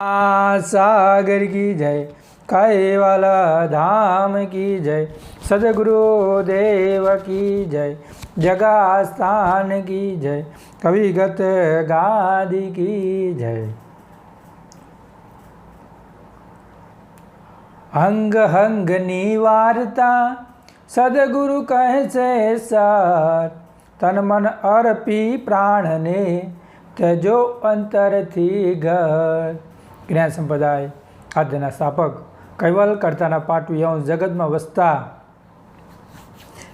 સાગર કી જય કૈવાલા ધામ કી જય સદગુરુ દેવ કી જય જગાસ્થાન કી જય કવિગત ગાદી કી જય હંગ હંગની વાર્તા સદગુરુ કહેશે સર તન મન અર્પી પ્રાણને તેજો અંતરથી ઘર જ્ઞાન સંપ્રદાય, આદ્યના સ્થાપક, કૈવલ કરતાના પાટવીઓ જગતમાં વસતા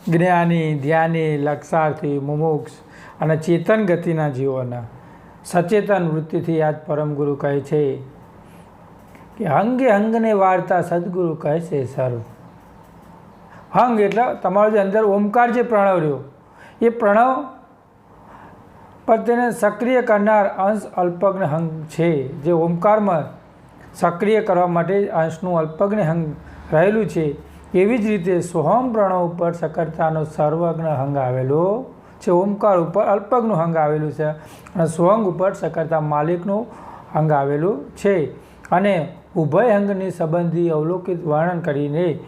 જ્ઞાની, ધ્યાની, લક્ષાર્થી, મુમુક્ષ અને ચેતન ગતિના જીવોના સચેતન વૃત્તિથી આજ પરમગુરુ કહે છે કે અંગે અંગને વાર્તા સદગુરુ કહે છે સર્વ. હંગ એટલે તમારો જે અંદર ઓમકાર જે પ્રણવ રહ્યો, એ પ્રણવ પર તેને સક્રિય કરનાર અંશ હંગ છે, જે ઓમકારમાં સક્રિય કરવા માટે અંશનું હંગ રહેલું છે. એવી જ રીતે સોહમ પ્રણવ ઉપર સકર્તાનો સર્વજ્ઞ હંગ આવેલો છે. ઓમકાર ઉપર અલ્પજ્ઞનું હંગ આવેલું છે અને સોહંગ ઉપર સકર્તા માલિકનું અંગ આવેલું છે. અને ઉભય અંગની સંબંધી અવલોકિત વર્ણન કરીને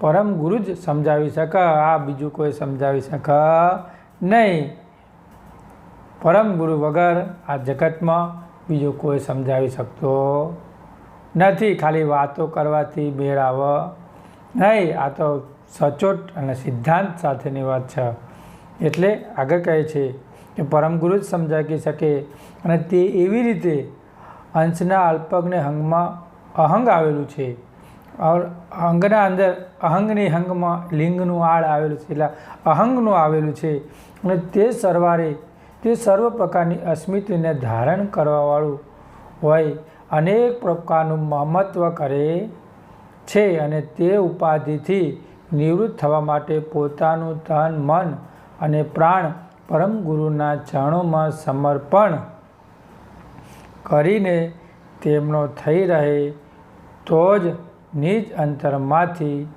પરમ ગુરુ જ સમજાવી શકે. આ બીજું કોઈ સમજાવી શકે નહીં. પરમ ગુરુ વગર આ જગતમાં બીજો કોઈ સમજાવી શકતો નથી. ખાલી વાતો કરવાથી મેળ આવ નહીં, આ તો સચોટ અને સિદ્ધાંત સાથેની વાત છે. એટલે આગળ કહે છે કે પરમ ગુરુ જ સમજાવી શકે અને તે એવી રીતે અંશના અલ્પગને હંગમાં અહંગ આવેલું છે. ઓર અંગના અંદર અહંગની હંગમાં લિંગનું આળ આવેલું છે. એટલે અહંગનું આવેલું છે. અને તે સરવારે તે સર્વ પ્રકારની અસ્મિતિને ધારણ કરવાવાળું હોય, અનેક પ્રકારનું મહત્વ કરે છે અને તે ઉપાધિથી નિવૃત્ત થવા માટે પોતાનું તન મન અને પ્રાણ પરમ ગુરુના ચરણોમાં સમર્પણ કરીને તેમનો થઈ રહે, તો જ નિજ અંતરમાંથી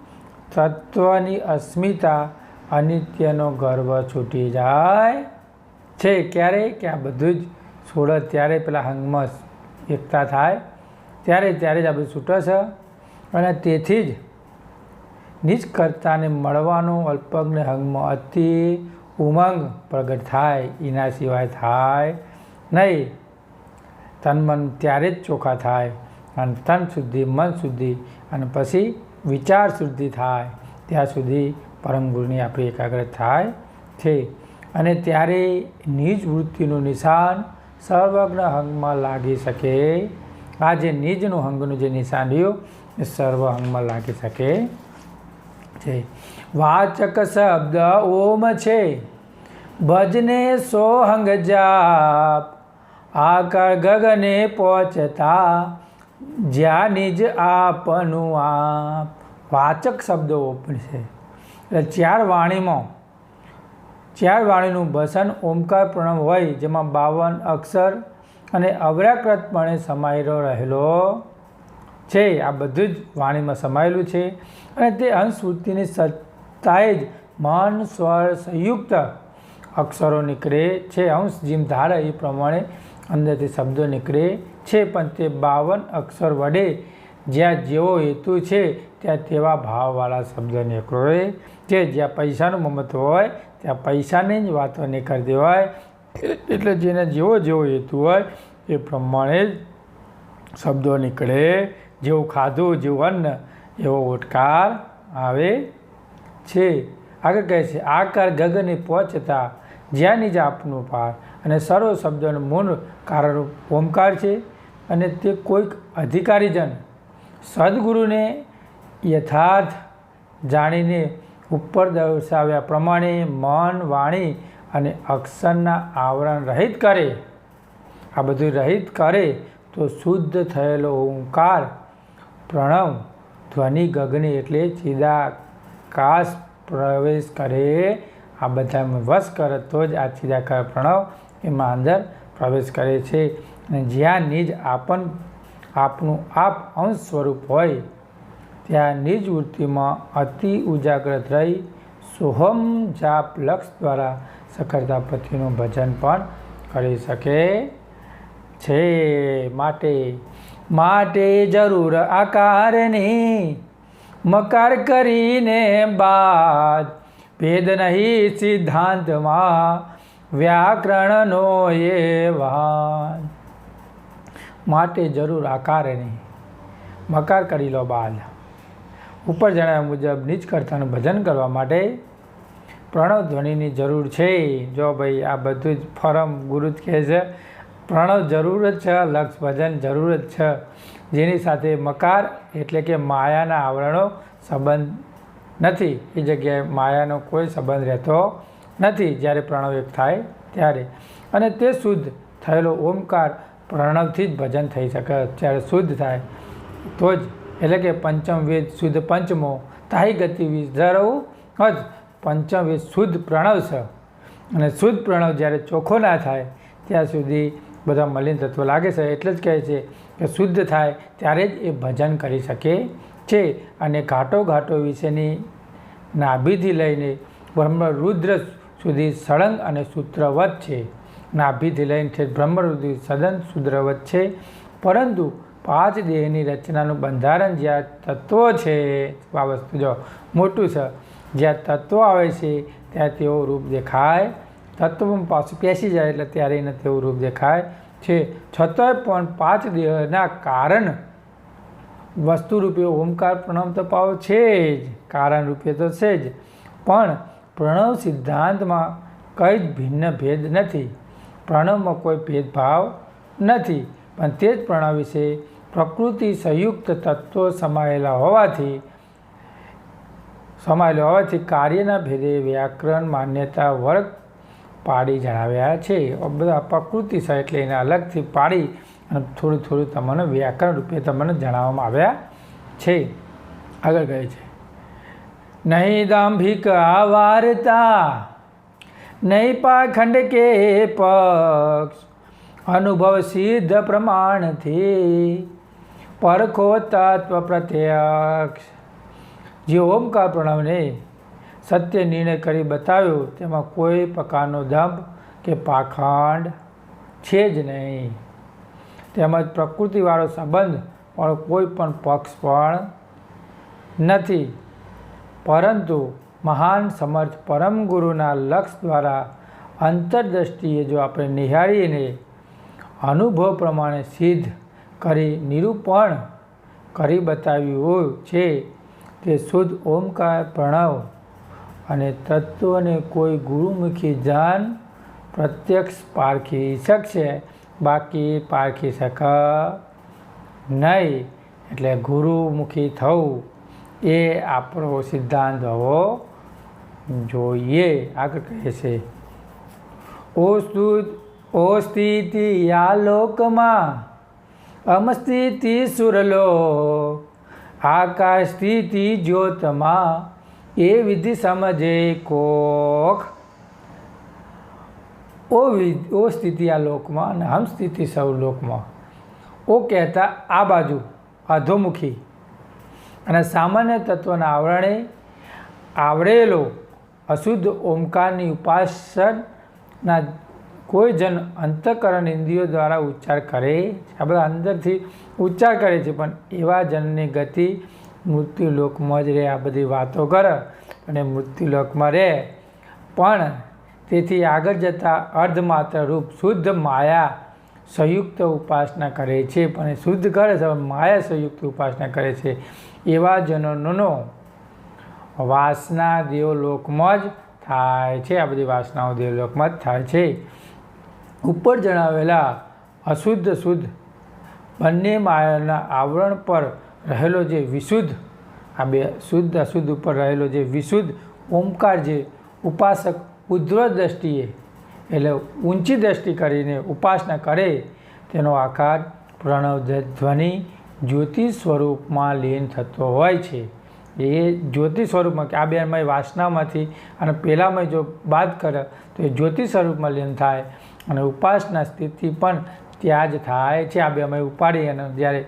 તત્વની અસ્મિતા અનિત્યનો ગર્વ છૂટી જાય. છે ક્યારે? કે આ બધું જ છોડે ત્યારે પેલા હંગમાં એકતા થાય. ત્યારે ત્યારે જ આપણે છૂટે છે અને તેથી જ નિષ્કર્તાને મળવાનો અલ્પજ્ઞ હંગમાં અતિ ઉમંગ પ્રગટ થાય. એના સિવાય થાય નહીં. તન મન ત્યારે જ ચોખ્ખા થાય. અને તન શુદ્ધિ, મન શુદ્ધિ અને પછી વિચાર શુદ્ધિ થાય. ત્યાં સુધી પરમ ગુરુની આપણી એકાગ્ર થાય છે. અને ત્યારે નિજ વૃત્તિનું નિશાન સર્વજ્ઞ અંગમાં લાગી શકે. આ જે નિજનું અંગનું જે નિશાન રહ્યું, એ સર્વ અંગમાં લાગી શકે. છે. વાચક શબ્દ ઓમ છે. ભજને સોહંગ જાપ. આકર ગગને પહોંચતા જ્યાં નિજ આપનું આપ. વાચક શબ્દો ઓપન છે. એટલે ચાર વાણીમાં ચાર વાણીનું ભસન ઓમકાર પ્રણવ હોય, જેમાં બાવન અક્ષર અને અવ્યાકૃતપણે સમાયેલો રહેલો છે. આ બધું જ વાણીમાં સમાયેલું છે અને તે અંશવૃત્તિની સત્તાએ જ મન સ્વર સંયુક્ત અક્ષરો નીકળે છે. અંશ જેમ ધારે એ પ્રમાણે અંદરથી શબ્દો નીકળે છે, પણ તે બાવન અક્ષર વડે જ્યાં જેવો હેતુ છે, ત્યાં તેવા ભાવવાળા શબ્દો નીકળે છે. જ્યાં પૈસાનું મમત્વ હોય ત્યાં પૈસાની જ વાતો નહીં કરી દેવાય એટલે જેને જેવો જેવો હેતુ હોય એ પ્રમાણે જ શબ્દો નીકળે. જેવું ખાધું, જેવું અન્ન, એવો ઓટકાર આવે છે. આગળ કહે છે, આકાર ગગને પહોંચતા જ્યાં નિજ આપનું પાર. અને સર્વ શબ્દોનું મૂળ કારણ ઓમકાર છે. અને તે કોઈક અધિકારીજન સદગુરુને યથાર્થ જાણીને ઉપર દર્શાવ્યા પ્રમાણે મન, વાણી અને અક્ષરના આવરણ રહિત કરે. આ બધું રહિત કરે તો શુદ્ધ થયેલો ઓંકાર, પ્રણવ, ધ્વનિ, ગગને એટલે ચિદાકાશ પ્રવેશ કરે. આ બધામાં વશ કરે તો જ આ ચિદાકાર પ્રણવ એમાં અંદર પ્રવેશ કરે છે. અને જ્યાં નિજ આપન, આપનું આપ અંશ સ્વરૂપ હોય ત્યાં નિજ વૃત્તિમાં અતિ ઉજાગ્રત રહી સોહમ જાપ લક્ષ દ્વારા સખરતા પતિનું ભજન પણ કરી શકે છે. માટે માટે જરૂર આકારની મકાર કરીને બાદ ભેદ નહીં સિદ્ધાંતમાં વ્યાકરણનો એ વાન માટે જરૂર આકારની મકાર કરી લો બાદ ઉપર જણાવ્યા મુજબ કર્તાનું ભજન કરવા માટે પ્રણવ ધ્વનિની જરૂર છે. જો ભાઈ આ બધું જ ફરમ ગુરુ જ કહે છે, પ્રણવ જરૂર જ છે, લક્ષ ભજન જરૂર જ છે. જેની સાથે મકાર એટલે કે માયાના આવરણો સંબંધ નથી. એ જગ્યાએ માયાનો કોઈ સંબંધ રહેતો નથી જ્યારે પ્રણવ એક થાય ત્યારે. અને તે શુદ્ધ થયેલો ઓમકાર પ્રણવથી જ ભજન થઈ શકે. જ્યારે શુદ્ધ થાય તો જ એટલે કે પંચમ વેદ શુદ્ધ પંચમો, તાહી ગતિ વિઝરવું જ પંચમ વેદ શુદ્ધ પ્રણવ છે અને શુદ્ધ પ્રણવ જ્યારે ચોખ્ખો ના થાય, ત્યાં સુધી બધા મલિન તત્વ લાગે છે. એટલે જ કહે છે કે શુદ્ધ થાય ત્યારે જ એ ભજન કરી શકે છે. અને ઘાટો ઘાટો વિશેની નાભીથી લઈને બ્રહ્મરુદ્ર સુધી સળંગ અને સૂત્રવત છે. નાભીથી લઈને છે બ્રહ્મરુદ્ર સદન, સૂત્રવત છે. પરંતુ પાંચ દેહની રચનાનું બંધારણ જ્યાં તત્વો છે, આ વસ્તુ જો મોટું છે, જ્યાં તત્વો આવે છે, ત્યાં તેઓ રૂપ દેખાય. તત્વ પાછું પેસી જાય એટલે ત્યારે એને તેવું રૂપ દેખાય છે. છતાંય પણ પાંચ દેહના કારણ વસ્તુરૂપે ઓમકાર પ્રણવ તો પાવ છે જ કારણ રૂપે તો છે જ. પણ પ્રણવ સિદ્ધાંતમાં કંઈ જ ભિન્ન ભેદ નથી. પ્રણવમાં કોઈ ભેદભાવ નથી. પણ તે જ પ્રણવ વિશે પ્રકૃતિ સંયુક્ત તત્વો સમાયેલા હોવાથી સમાયેલા હોવાથી કાર્યના ભેદે વ્યાકરણ, માન્યતા, વર્ગ પાડી જણાવ્યા છે. બધા પ્રકૃતિ સહ એટલે એને અલગથી પાડી અને થોડું થોડું તમને વ્યાકરણ રૂપે તમને જણાવવામાં આવ્યા છે. આગળ કહે છે. નહીં દાંભિક આવારતા નહીં પાખંડ કે પક્ષ, અનુભવ સિદ્ધ પ્રમાણથી પરખો તત્વ પ્રત્યક્ષ જે ઓમકાર પ્રણવને સત્ય નિર્ણય કરી બતાવ્યો, તેમાં કોઈ પ્રકારનો દંભ કે પાખંડ છે જ નહીં. તેમજ પ્રકૃતિવાળો સંબંધ પણ કોઈ પણ પક્ષ પણ નથી. પરંતુ મહાન સમર્થ પરમ ગુરુના લક્ષ દ્વારા અંતરદ્રષ્ટિએ જો આપણે નિહાળીને અનુભવ પ્રમાણે સિદ્ધ કરી નિરૂપણ કરી બતાવ્યું છે તે શુદ્ધ ઓમકાર પ્રણવ અને તત્વને કોઈ ગુરુમુખી જાન પ્રત્યક્ષ પારખી શકશે, બાકી પારખી શક નહીં. એટલે ગુરુમુખી થવું એ આપણો સિદ્ધાંત હોવો જોઈએ. આગળ કહે છે, ઓ સ્થિતિ આ લોકમાં અમસ્થિતિ સુરલો આકાશ સ્થિતિ જ્યોતમાં, એ વિધિ સમજે કોખ ઓ ઓ સ્થિતિ આ લોકમાં અને હમ સ્થિતિ સૌ લોકમાં. ઓ કહેતા આ બાજુ, અધોમુખી. અને સામાન્ય તત્વના આવરણે આવડેલો અશુદ્ધ ઓમકારની ઉપાસનના કોઈ જન અંતકરણ ઇન્દ્રિયો દ્વારા ઉચ્ચાર કરે આ બધા અંદરથી ઉચ્ચાર કરે છે, પણ એવા જનની ગતિ મૃત્યુલોકમાં જ રહે. આ બધી વાતો કરે અને મૃત્યુલોકમાં રહે. પણ તેથી આગળ જતાં અર્ધમાત્ર રૂપ શુદ્ધ માયા સંયુક્ત ઉપાસના કરે છે. પણ શુદ્ધ કરે છે માયા સંયુક્ત ઉપાસના કરે છે. એવા જનોનો વાસના દેવલોકમાં જ થાય છે. આ બધી વાસનાઓ દેવલોકમાં જ થાય છે. ઉપર જણાવેલા અશુદ્ધ શુદ્ધ બંને માયાના આવરણ પર રહેલો જે વિશુદ્ધ, આ બે શુદ્ધ અશુદ્ધ ઉપર રહેલો જે વિશુદ્ધ ઓમકાર જે ઉપાસક ઉધ્વ દ્રષ્ટિએ, એટલે ઊંચી દ્રષ્ટિ કરીને ઉપાસના કરે, તેનો આકાર પ્રણવ ધ્વનિ જ્યોતિ સ્વરૂપમાં લીન થતો હોય છે. એ જ્યોતિ સ્વરૂપમાં કે આ બેનમય વાસનામાંથી અને પહેલાંમાં જો બાદ કરે તો એ જ્યોતિ સ્વરૂપમાં લીન થાય. અને ઉપાસના સ્થિતિ પણ ત્યાં જ થાય છે. આ બે અમે ઉપાડી અને જ્યારે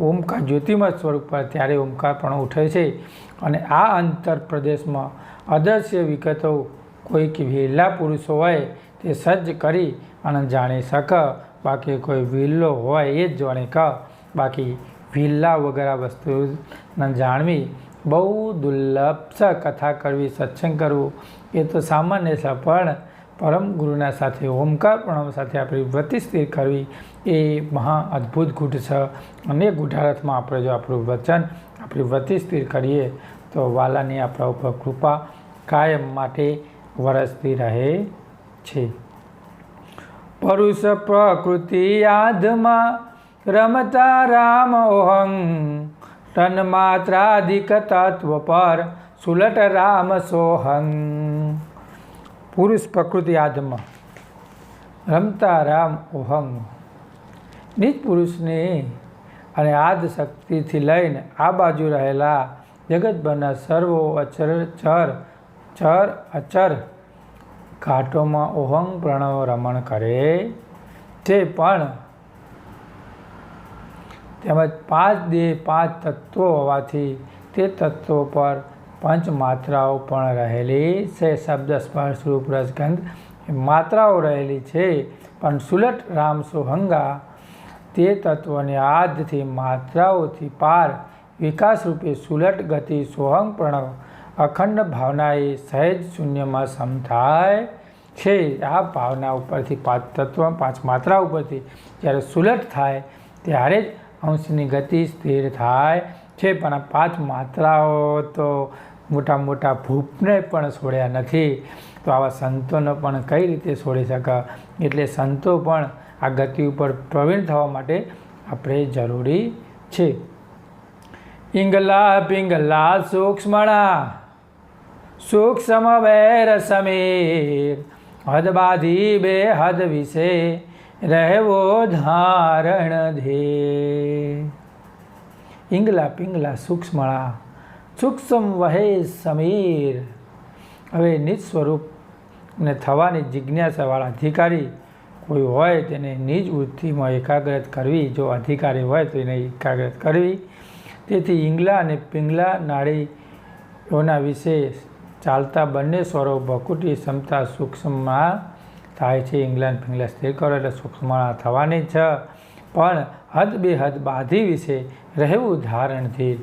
ઓમકાર જ્યોતિમય સ્વરૂપ પર ત્યારે ઓમકાર પણ ઉઠે છે. અને આ અંતર પ્રદેશમાં અદૃશ્ય વિગતો કોઈક વહેલા પુરુષો હોય તે સજ્જ કરી અને જાણી શક. બાકી કોઈ વિલ્લો હોય એ જ જાણે ક. બાકી વિલ્લા વગેરે વસ્તુને જાણવી બહુ દુર્લભ કથા કરવી, સત્સંગ કરવું એ તો સામાન્ય છે, પણ પરમ ગુરુના સાથે ઓમકાર પ્રણવ સાથે આપણી વૃત્તિ સ્થિર કરવી એ મહા અદ્ભુત ગુઢ છે. અને ગુઢારથમાં આપણે જો આપણું વચન આપણી વૃત્તિ સ્થિર કરીએ, તો વાલાની આપણા ઉપર કૃપા કાયમ માટે વરસતી રહે છે. પરુષ પ્રકૃતિ યાદમાં રમતા રામ ઓહં, તન માત્રાધિક તત્વ પર સુલટ રામ સોહં. પુરુષ પ્રકૃતિ આધમ રમતા રામ ઓહંગ નિજ પુરુષની અને આદ શક્તિથી લઈને આ બાજુ રહેલા જગતભરના સર્વો અચર, ચર ચર, અચર ઘાટોમાં ઓહંગ પ્રણવ રમણ કરે. છે પણ તેમજ પાંચ દેહ, પાંચ તત્વો હોવાથી તે તત્વો પર પંચ માત્રાઓ પણ રહેલી છે. શબ્દ સ્પર્શ રૂપ રસગંધ માત્રાઓ રહેલી છે. પણ સુલટ રામ સોહંગા તે તત્વને આદથી માત્રાઓથી પાર વિકાસરૂપે સુલટ ગતિ સોહંગ પ્રણવ અખંડ ભાવના એ સહેજ શૂન્યમાં સમ થાય છે. આ ભાવના ઉપરથી પાંચ તત્વ, પાંચ માત્રા ઉપરથી જ્યારે સુલટ થાય, ત્યારે જ અંશની ગતિ સ્થિર થાય છે, પણ આ પાંચ માત્રાઓ તો મોટા મોટા ભૂપને પણ છોડ્યા નથી. તો આવા સંતોને પણ કઈ રીતે છોડી શકે એટલે સંતો પણ આ ગતિ ઉપર પ્રવીણ થવા માટે આપણે જરૂરી છે. ઇંગલા પિંગલા, સૂક્ષ્મણા સૂક્ષ્મ વેર સમીર, હદ બાધી બે હદ વિશે રહેવો ધારણ ધે ઇંગલા પિંગલા સૂક્ષ્મળા, સૂક્ષ્મ વહે સમીર. હવે નિજ સ્વરૂપને થવાની જિજ્ઞાસાવાળા અધિકારી કોઈ હોય તેને નિજ વૃત્તિમાં એકાગ્રત કરવી. જો અધિકારી હોય તો એને એકાગ્રત કરવી. તેથી ઇંગલા અને પિંગલા નાળીઓના વિશે ચાલતા બંને સ્વરો બકુટી ક્ષમતા સૂક્ષ્મમાં થાય છે. ઈંગ્લા અને પિંગલા સ્થિર કરો એટલે સૂક્ષ્મણા થવાની છે. પણ હદ બેહદ બાધી વિશે રહેવું ધારણથી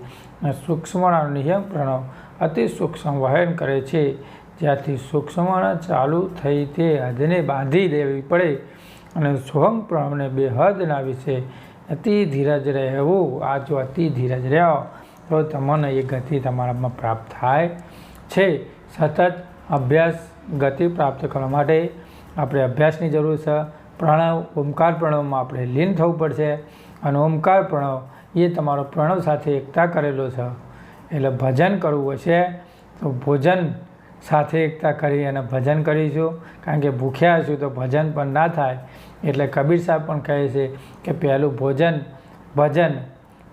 સૂક્ષ્મણાનો નિયમ પ્રણવ અતિ સૂક્ષ્મ વહન કરે છે. જ્યાંથી સૂક્ષ્મણા ચાલુ થઈ તે હદને બાંધી દેવી પડે અને સોહમ પ્રણવને બે હદના વિશે અતિ ધીરજ રહેવું આ જો અતિ ધીરજ રહ્યો, તો તમને એ ગતિ તમારામાં પ્રાપ્ત થાય છે. સતત અભ્યાસ ગતિ પ્રાપ્ત કરવા માટે આપણે અભ્યાસની જરૂર છે. પ્રણવ ઓમકાર પ્રણવમાં આપણે લીન થવું પડશે અને ઓમકાર પ્રણવ એ તમારો પ્રણવ સાથે એકતા કરેલો છે. એટલે ભજન કરવું હશે તો ભોજન સાથે એકતા કરી અને ભજન કરીશું. કારણ કે ભૂખ્યા હશું તો ભજન પણ ના થાય. એટલે કબીર સાહેબ પણ કહે છે કે પહેલું ભોજન, ભજન,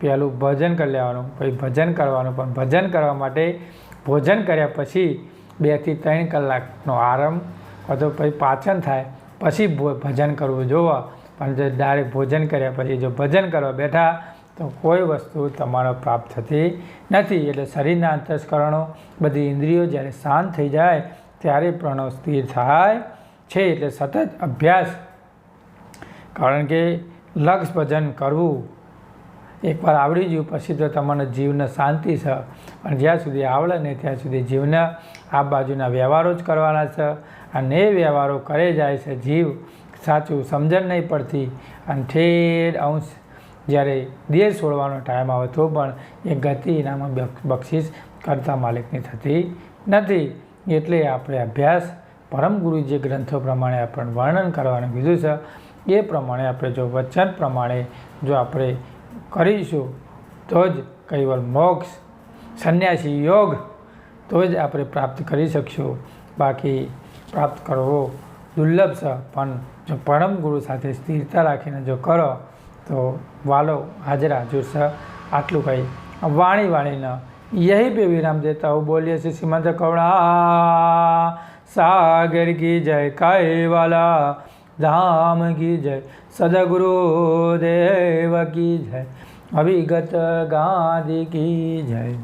પહેલું ભજન કરી લેવાનું, પછી ભજન કરવાનું. પણ ભજન કરવા માટે ભોજન કર્યા પછી બેથી ત્રણ કલાકનો આરામ અથવા પછી પાચન થાય. પછી ભજન કરવું જોવો. પણ જો ડાયરેક્ટ ભોજન કર્યા પછી જો ભજન કરવા બેઠા, તો કોઈ વસ્તુ તમારો પ્રાપ્ત થતી નથી. એટલે શરીરના અંતસ્કરણો બધી ઇન્દ્રિયો જ્યારે શાંત થઈ જાય, ત્યારે પ્રણવ સ્થિર થાય છે. એટલે સતત અભ્યાસ. કારણ કે લક્ષ ભજન કરવું એકવાર આવડી ગયું, પછી તો તમારા જીવને શાંતિ છે. પણ જ્યાં સુધી આવડે ને ત્યાં સુધી જીવને આ બાજુના વ્યવહારો જ કરવાના છે. અને એ વ્યવહારો કરે જાય છે. જીવ સાચું સમજણ નહીં પડતી અને ઠેર અંશ જ્યારે દેહ છોડવાનો ટાઈમ આવે તો પણ એ ગતિ એનામાં બક્ષિસ કરતા માલિકની થતી નથી. એટલે આપણે અભ્યાસ પરમ ગુરુ જે ગ્રંથો પ્રમાણે આપણને વર્ણન કરવાનું કીધું છે. એ પ્રમાણે આપણે જો વચન પ્રમાણે જો આપણે કરીશું, તો જ કૈવલ મોક્ષ, સંન્યાસી યોગ, તો જ આપણે પ્રાપ્ત કરી શકશું. બાકી પ્રાપ્ત કરવો દુર્લભ છે પણ જો પરમ ગુરુ સાથે સ્થિરતા રાખીને જો કરો તો વાલો હાજર હાજર છે આટલું કહી વાણી વાણીના यही पे विराम देता हूँ बोलिए श्री श्रीमंत करुणा सागर की जय काय वाला धाम की जय सदगुरु देव की जय अभिगत गांधी की जय